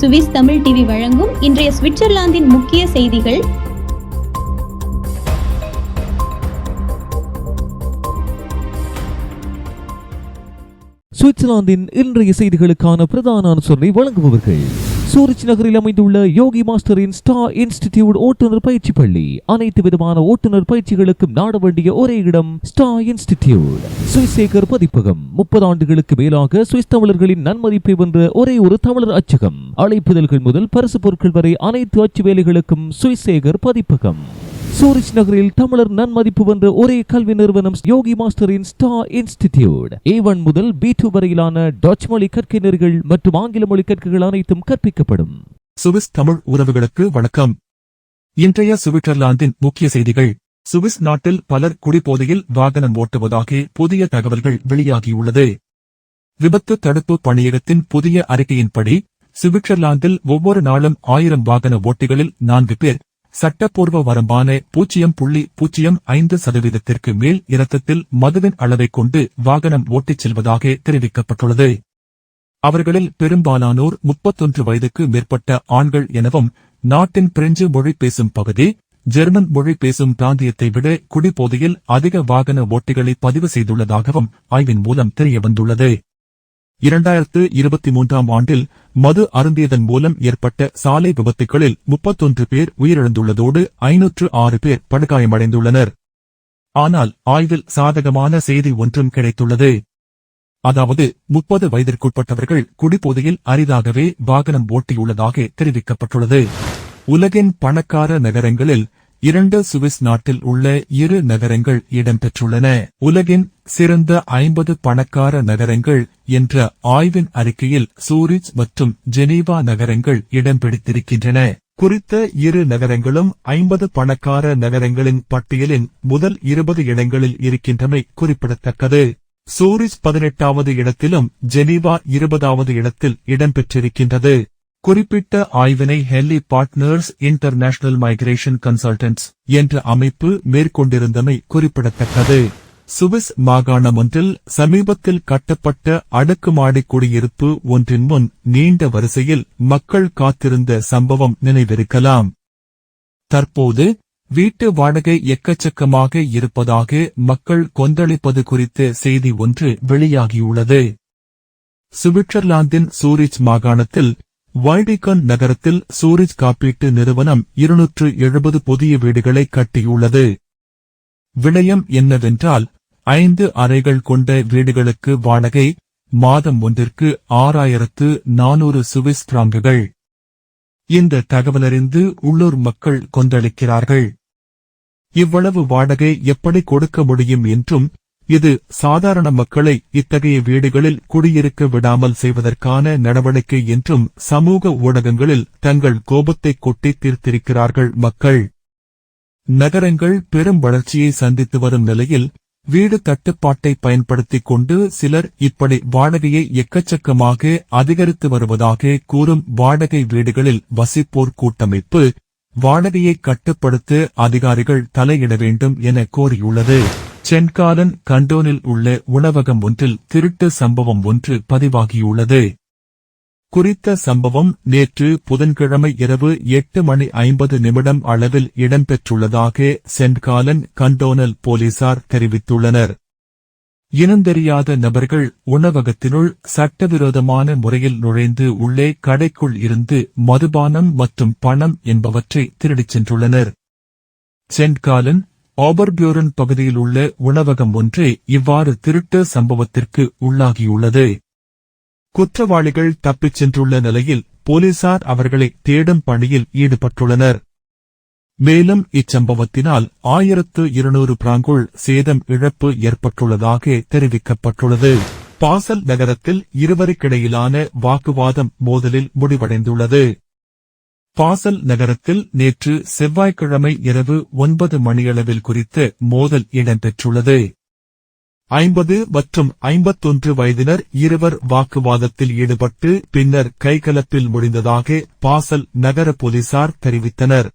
Swiss Tamil TV வழங்கும் இன்றைய சுவிட்சர்லாந்தின் முக்கிய செய்திகள். சுவிட்சர்லாந்தின் இன்றைய செய்திகளுக்கான பிரதான அனுசரணை வழங்குபவர்கள். சூரிச் நகரில் அமைந்துள்ள யோகி மாஸ்டரின் ஸ்டார் இன்ஸ்டிடியூட் ஓட்டுநர் பயிற்சி பள்ளி. அனைத்து விதமான ஓட்டுநர் பயிற்சிகளுக்கும் நாட வேண்டிய ஒரே இடம் ஸ்டார் இன்ஸ்டிடியூட். சுவிசேகர் பதிப்பகம். முப்பது ஆண்டுகளுக்கு மேலாக சுவிஸ் தமிழர்களின் நன்மதிப்பை வென்ற ஒரே ஒரு தமிழர் அச்சகம். அழைப்புதல்கள் முதல் பரிசு பொருட்கள் வரை அனைத்து அச்சு வேலைகளுக்கும் சுவிசேகர் பதிப்பகம். சூரிச் நகரில் தமிழர் நன்மதிப்பு வென்ற ஒரே கல்வி நிறுவனம் யோகி மாஸ்டரின் ஸ்டார் இன்ஸ்டிடியூட். ஏ ஒன் முதல் பி டூ வரையிலான டச் மொழி கற்கையினர்கள் மற்றும் ஆங்கில மொழி கற்கைகள் அனைத்தும் கற்பிக்கப்படும். சுவிஸ் தமிழ் உறவுகளுக்கு வணக்கம். இன்றைய சுவிட்சர்லாந்தின் முக்கிய செய்திகள். சுவிஸ் நாட்டில் பலர் குடிபோதையில் வாகனம் ஓட்டுவதாக புதிய தகவல்கள் வெளியாகியுள்ளது. விபத்து தடுப்பு பணியகத்தின் புதிய அறிக்கையின்படி சுவிட்சர்லாந்தில் ஒவ்வொரு நாளும் ஆயிரம் வாகன ஓட்டிகளில் நான்கு பேர் சட்டப்பூர்வ வரம்பான பூஜ்ஜியம் புள்ளி பூஜ்ஜியம் ஐந்து சதவீதத்திற்கு மேல் இரத்தத்தில் மதுவின் அளவைக் கொண்டு வாகனம் ஓட்டிச் செல்வதாக தெரிவிக்கப்பட்டுள்ளது. அவர்களில் பெரும்பாலானோர் முப்பத்தொன்று வயதுக்கு மேற்பட்ட ஆண்கள் எனவும் நாட்டின் பிரெஞ்சு மொழி பேசும் பகுதி ஜெர்மன் மொழி பேசும் பிராந்தியத்தை விட குடிபோதையில் அதிக வாகன ஓட்டிகளை பதிவு செய்துள்ளதாகவும் ஆய்வின் மூலம் தெரியவந்துள்ளது. இரண்டாயிரத்து இருபத்தி மூன்றாம் ஆண்டில் மது அருந்தியதன் மூலம் ஏற்பட்ட சாலை விபத்துகளில் முப்பத்தொன்று பேர் உயிரிழந்துள்ளதோடு ஐநூற்று ஆறு பேர் படுகாயமடைந்துள்ளனர். ஆனால் ஆய்வில் சாதகமான செய்தி ஒன்றும் கிடைத்துள்ளது. அதாவது முப்பது வயதிற்குட்பட்டவர்கள் குடிபோதையில் அரிதாகவே வாகனம் ஓட்டியுள்ளதாக தெரிவிக்கப்பட்டுள்ளது. உலகின் பணக்கார நகரங்களில் இரண்டு சுவிஸ் நாட்டில் உள்ள இரு நகரங்கள் இடம்பெற்றுள்ளன. உலகின் சிறந்த ஐம்பது பணக்கார நகரங்கள் என்ற ஆய்வின் அறிக்கையில் சூரிச் மற்றும் ஜெனீவா நகரங்கள் இடம்பிடித்திருக்கின்றன. குறித்த இரு நகரங்களும் ஐம்பது பணக்கார நகரங்களின் பட்டியலின் முதல் இருபது இடங்களில் இருக்கின்றமை குறிப்பிடத்தக்கது. சூரிச் பதினெட்டாவது இடத்திலும் ஜெனீவா இருபதாவது இடத்தில் இடம்பெற்றிருக்கின்றது. குறிப்பிட்ட ஆய்வினை ஹெல்லி பார்ட்னர்ஸ் இன்டர்நேஷனல் மைக்ரேஷன் கன்சல்டன்ட்ஸ் என்ற அமைப்பு மேற்கொண்டிருந்தமை குறிப்பிடத்தக்கது. சுவிஸ் மாகாணம் ஒன்றில் சமீபத்தில் கட்டப்பட்ட அடுக்குமாடி குடியிருப்பு ஒன்றின் முன் நீண்ட வரிசையில் மக்கள் காத்திருந்த சம்பவம் நினைவிருக்கலாம். தற்போது வீட்டு வாடகை எக்கச்சக்கமாக இருப்பதாக மக்கள் கொந்தளிப்பது குறித்த செய்தி ஒன்று வெளியாகியுள்ளது. சுவிட்சர்லாந்தின் சூரிச் மாகாணத்தில் வைடிகன் நகரத்தில் சூரிஜ் காப்பீட்டு நிறுவனம் இருநூற்று எழுபது புதிய வீடுகளை கட்டியுள்ளது. விடயம் என்னவென்றால் ஐந்து அறைகள் கொண்ட வீடுகளுக்கு வாடகை மாதம் ஒன்றிற்கு ஆறாயிரத்து நானூறு சுவிஸ் பிராங்குகள். இந்த தகவலறிந்து உள்ளூர் மக்கள் கொந்தளிக்கிறார்கள். இவ்வளவு வாடகை எப்படி கொடுக்க முடியும் என்றும் இது சாதாரண மக்களை இத்தகைய வீடுகளில் குடியிருக்க விடாமல் செய்வதற்கான நடவடிக்கை என்றும் சமூக ஊடகங்களில் தங்கள் கோபத்தை கொட்டி தீர்த்திருக்கிறார்கள் மக்கள். நகரங்கள் பெரும் வளர்ச்சியை சந்தித்து வரும் நிலையில் வீடு தட்டுப்பாட்டை பயன்படுத்திக் கொண்டு சிலர் இப்படி வாடகையை எக்கச்சக்கமாக அதிகரித்து வருவதாக கூறும் வாடகை வீடுகளில் வசிப்போர் கூட்டமைப்பு வாடகையை கட்டுப்படுத்த அதிகாரிகள் தலையிட வேண்டும் என கோரியுள்ளது. சென்காலன் கண்டோனில் உள்ள உணவகம் ஒன்றில் திருட்டு சம்பவம் ஒன்று பதிவாகியுள்ளது. குறித்த சம்பவம் நேற்று புதன்கிழமை இரவு எட்டு மணி ஐம்பது நிமிடம் அளவில் இடம்பெற்றுள்ளதாக சென்காலன் கண்டோனல் போலீசார் தெரிவித்துள்ளனர். இனந்தெரியாத நபர்கள் உணவகத்தினுள் சட்டவிரோதமான முறையில் நுழைந்து உள்ளே கடைக்குள் இருந்து மதுபானம் மற்றும் பணம் என்பவற்றை திருடிச் சென்றுள்ளனர். சென்காலன் ஆபர்பியூரன் பகுதியில் உள்ள உணவகம் ஒன்றே இவ்வாறு திருட்டு சம்பவத்திற்கு உள்ளாகியுள்ளது. குற்றவாளிகள் தப்பிச் சென்றுள்ள நிலையில் போலீசார் அவர்களை தேடும் பணியில் ஈடுபட்டுள்ளனர். மேலும் இச்சம்பவத்தினால் ஆயிரத்து இருநூறு பிராங்குள் சேதம் இழப்பு ஏற்பட்டுள்ளதாக தெரிவிக்கப்பட்டுள்ளது. பாசல் நகரத்தில் இருவருக்கிடையிலான வாக்குவாதம் மோதலில் முடிவடைந்துள்ளது. பாசல் நகரத்தில் நேற்று செவ்வாய்க்கிழமை இரவு ஒன்பது மணியளவில் குறித்த மோதல் இடம்பெற்றுள்ளது. ஐம்பது மற்றும் ஐம்பத்தொன்று வயதினர் இருவர் வாக்குவாதத்தில் ஈடுபட்டு பின்னர் கைகலப்பில் முடிந்ததாக பாசல் நகர போலீசார் தெரிவித்தனர்.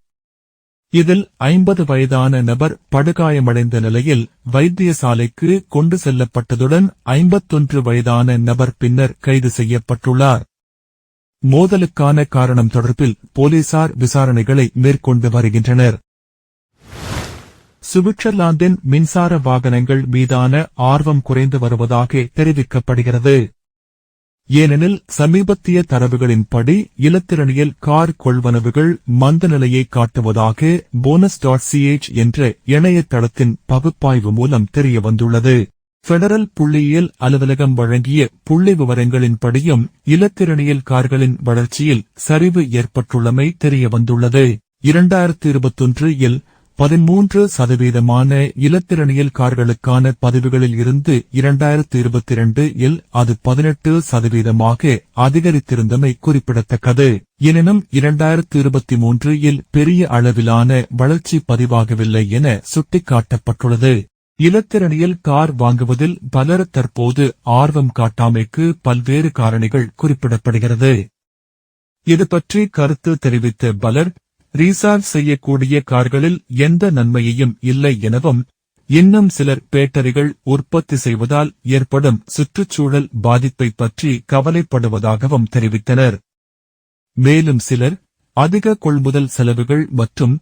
இதில் ஐம்பது வயதான நபர் படுகாயமடைந்த நிலையில் வைத்தியசாலைக்கு கொண்டு செல்லப்பட்டதுடன் ஐம்பத்தொன்று வயதான நபர் பின்னர் கைது செய்யப்பட்டுள்ளார். மோதலுக்கான காரணம் தொடர்பில் போலீசார் விசாரணைகளை மேற்கொண்டு வருகின்றனர். சுவிட்சர்லாந்தின் மின்சார வாகனங்கள் மீதான ஆர்வம் குறைந்து வருவதாக தெரிவிக்கப்படுகிறது. ஏனெனில் சமீபத்திய தரவுகளின்படி இலத்திரனியல் கார் கொள்வனவுகள் மந்த நிலையை காட்டுவதாக போனஸ் டாட் சிஎச் என்ற இணையதளத்தின் பகுப்பாய்வு மூலம் தெரியவந்துள்ளது. பெடரல் புள்ளியியல் அலுவலகம் வழங்கிய புள்ளி விவரங்களின்படியும் இலத்திரணியல் கார்களின் வளர்ச்சியில் சரிவு ஏற்பட்டுள்ளமை தெரியவந்துள்ளது இரண்டாயிரத்தி இருபத்தொன்று இல் பதிமூன்று சதவீதமான இலத்திரணியல் கார்களுக்கான பதிவுகளில் இருந்து இரண்டாயிரத்து இருபத்தி இரண்டு இல் அது பதினெட்டு சதவீதமாக அதிகரித்திருந்தமை குறிப்பிடத்தக்கது எனினும் இரண்டாயிரத்து இருபத்தி மூன்று இல் பெரிய அளவிலான வளர்ச்சி பதிவாகவில்லை என சுட்டிக்காட்டப்பட்டுள்ளது இலத்திரனியல் கார் வாங்குவதில் பலர் தற்போது ஆர்வம் காட்டாமைக்கு பல்வேறு காரணிகள் குறிப்பிடப்படுகிறது. இது பற்றி கருத்து தெரிவித்த பலர் ரீசார்ஜ் செய்யக்கூடிய கார்களில் எந்த நன்மையையும் இல்லை எனவும் இன்னும் சிலர் பேட்டரிகள் உற்பத்தி செய்வதால் ஏற்படும் சுற்றுச்சூழல் பாதிப்பை பற்றி கவலைப்படுவதாகவும் தெரிவித்தனர். மேலும் சிலர் அதிக கொள்முதல் செலவுகள் மற்றும்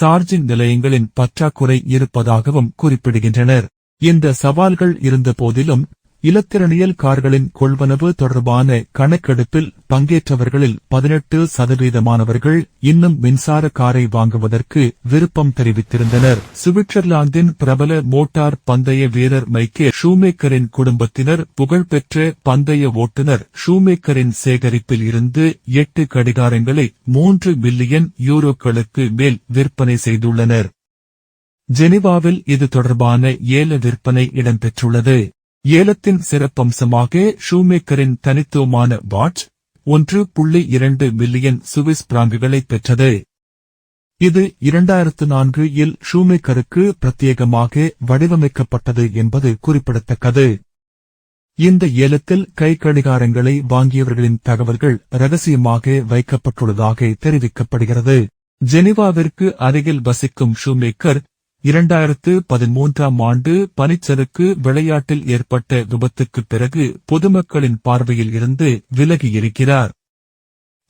சார்ஜிங் நிலையங்களின் பற்றாக்குறை இருப்பதாகவும் குறிப்பிடுகின்றனர். இந்த சவால்கள் இருந்த போதிலும் இலத்திரனியல் கார்களின் கொள்வனவு தொடர்பான கணக்கெடுப்பில் பங்கேற்றவர்களில் பதினெட்டு சதவீதமானவர்கள் இன்னும் மின்சார காரை வாங்குவதற்கு விருப்பம் தெரிவித்திருந்தனர். சுவிட்சர்லாந்தின் பிரபல மோட்டார் பந்தய வீரர் மைக்கே ஷூமேக்கரின் குடும்பத்தினர் புகழ்பெற்ற பந்தய ஓட்டுநர் ஷூமேக்கரின் சேகரிப்பில் இருந்து எட்டு கடிகாரங்களை மூன்று மில்லியன் யூரோக்களுக்கு மேல் விற்பனை செய்துள்ளனர். ஜெனிவாவில் இது தொடர்பான ஏல விற்பனை இடம்பெற்றுள்ளது. ஏலத்தின் சிறப்பம்சமாக ஷூமேக்கரின் தனித்துவமான வாட்ச் ஒன்று புள்ளி இரண்டு மில்லியன் சுவிஸ் பிராங்குகளை பெற்றது. இது இரண்டாயிரத்து நான்கு இல் ஷூமேக்கருக்கு பிரத்யேகமாக வடிவமைக்கப்பட்டது என்பது குறிப்பிடத்தக்கது. இந்த ஏலத்தில் கை கடிகாரங்களை வாங்கியவர்களின் தகவல்கள் ரகசியமாக வைக்கப்பட்டுள்ளதாக தெரிவிக்கப்படுகிறது. ஜெனிவாவிற்கு அருகில் வசிக்கும் ஷூமேக்கர் இரண்டாயிரத்து பதிமூன்றாம் ஆண்டு பனிச்சறுக்கு விளையாட்டில் ஏற்பட்ட விபத்துக்குப் பிறகு பொதுமக்களின் பார்வையில் இருந்து விலகியிருக்கிறார்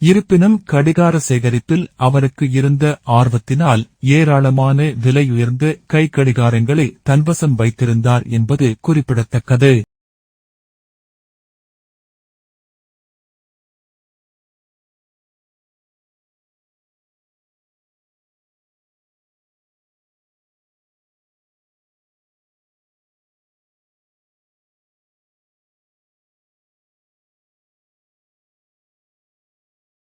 இருப்பினும் கடிகார சேகரிப்பில் அவருக்கு இருந்த ஆர்வத்தினால் ஏராளமான விலையுயர்ந்த கை கடிகாரங்களை தன்வசம் வைத்திருந்தார் என்பது குறிப்பிடத்தக்கது.